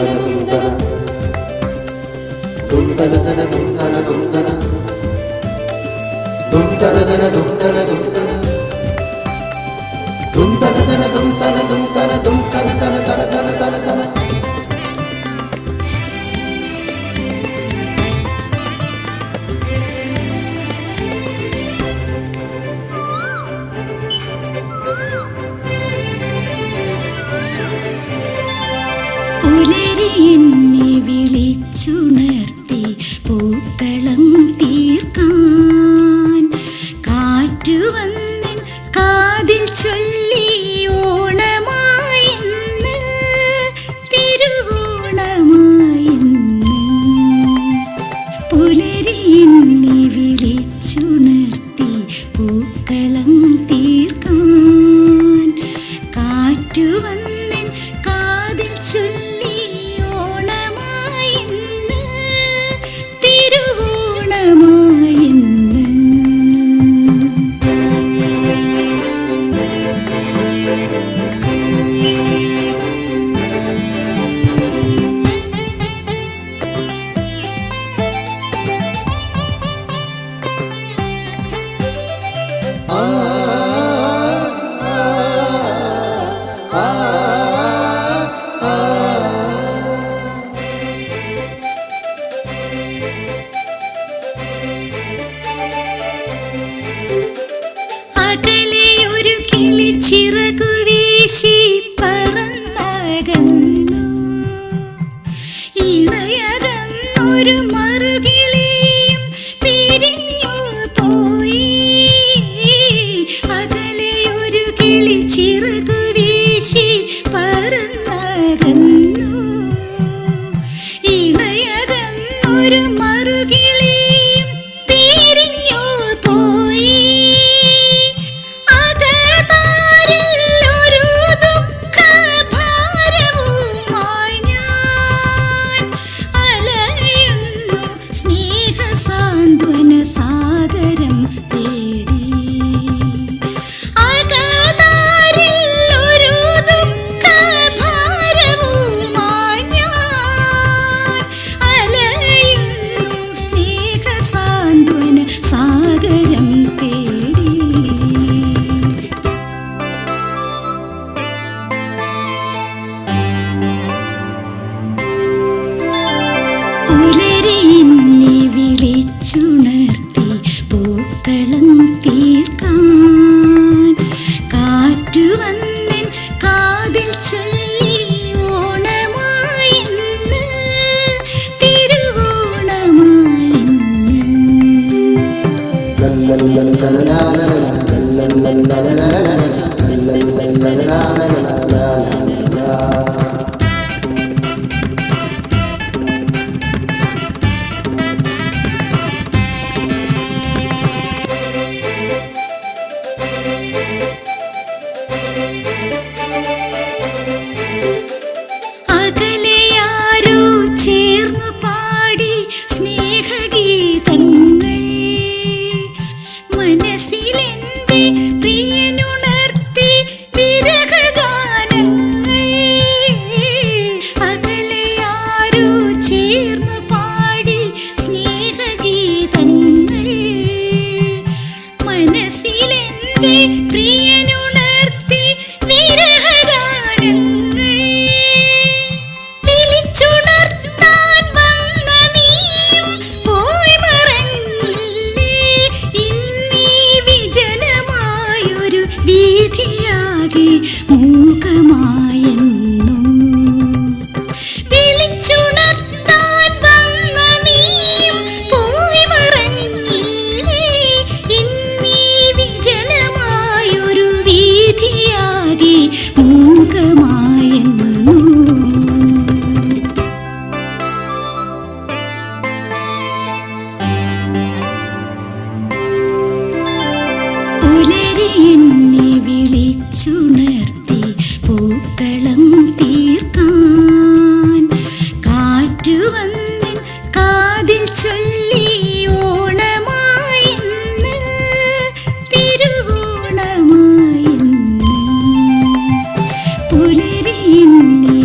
తుంతన తుంతన తుంతన తన తుంతన తుంతన తుంతన తన తుంతన എന്നെ വിളിച്ചുണർത്തി പൂക്കളം തീർക്കാൻ. കാറ്റുവന്നിൻ കാതിൽ ചൊല്ലി ഓണമായിന്ന് തിരുവോണമായിന്ന്. പുലരി എന്നെ വിളിച്ചുണർത്തി പൂക്കളം അകലെ ഒരു കിളി ചിറകു വീശി പറന്നകന്നു. ഇണയകന്നൊരു മറുകിളിയും la la la la la la ಪ್ರಿಯ എന്നെ വിളിച്ചുണർത്തി പൂക്കളം തീർക്കാൻ. കാറ്റു വന്നിൻ കാതിൽ ചൊല്ലി ഓണമായിന്ന് തിരുവോണമായിന്ന് പുലരി എന്നെ